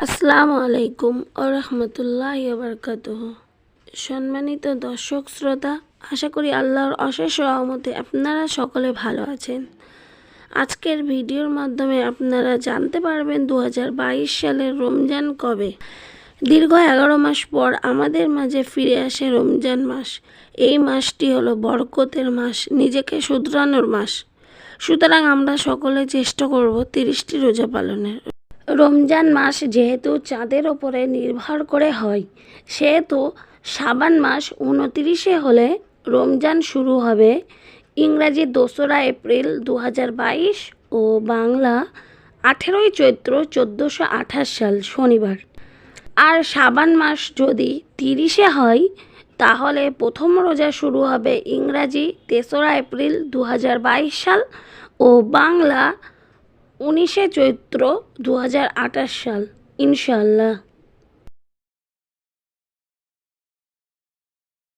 আসসালামু আলাইকুম ও রহমতুল্লাহ বরকাত সম্মানিত দর্শক, শ্রোতা, আশা করি আল্লাহর অশেষ রহমতে আপনারা সকলে ভালো আছেন। আজকের ভিডিওর মাধ্যমে আপনারা জানতে পারবেন দু হাজার বাইশ সালের রমজান কবে। দীর্ঘ এগারো মাস পর আমাদের মাঝে ফিরে আসে রমজান মাস। এই মাসটি হলো বরকতের মাস, নিজেকে শুধরানোর মাস। সুতরাং আমরা সকলে চেষ্টা করব তিরিশটি রোজা পালনের। রমজান মাস যেহেতু চাঁদের ওপরে নির্ভর করে হয়, সেহেতু সাবান মাস উনতিরিশে হলে রমজান শুরু হবে। ইংরাজি দোসরা এপ্রিল দু ও বাংলা আঠেরোই চৈত্র চোদ্দোশো আঠাশ সাল শনিবার। আর সাবান মাস যদি তিরিশে হয়, তাহলে প্রথম রোজা শুরু হবে ইংরাজি তেসরা এপ্রিল দু হাজার বাইশ সাল ও বাংলা উনিশে চৈত্র দু হাজার আঠাশ সাল ইনশাল্লাহ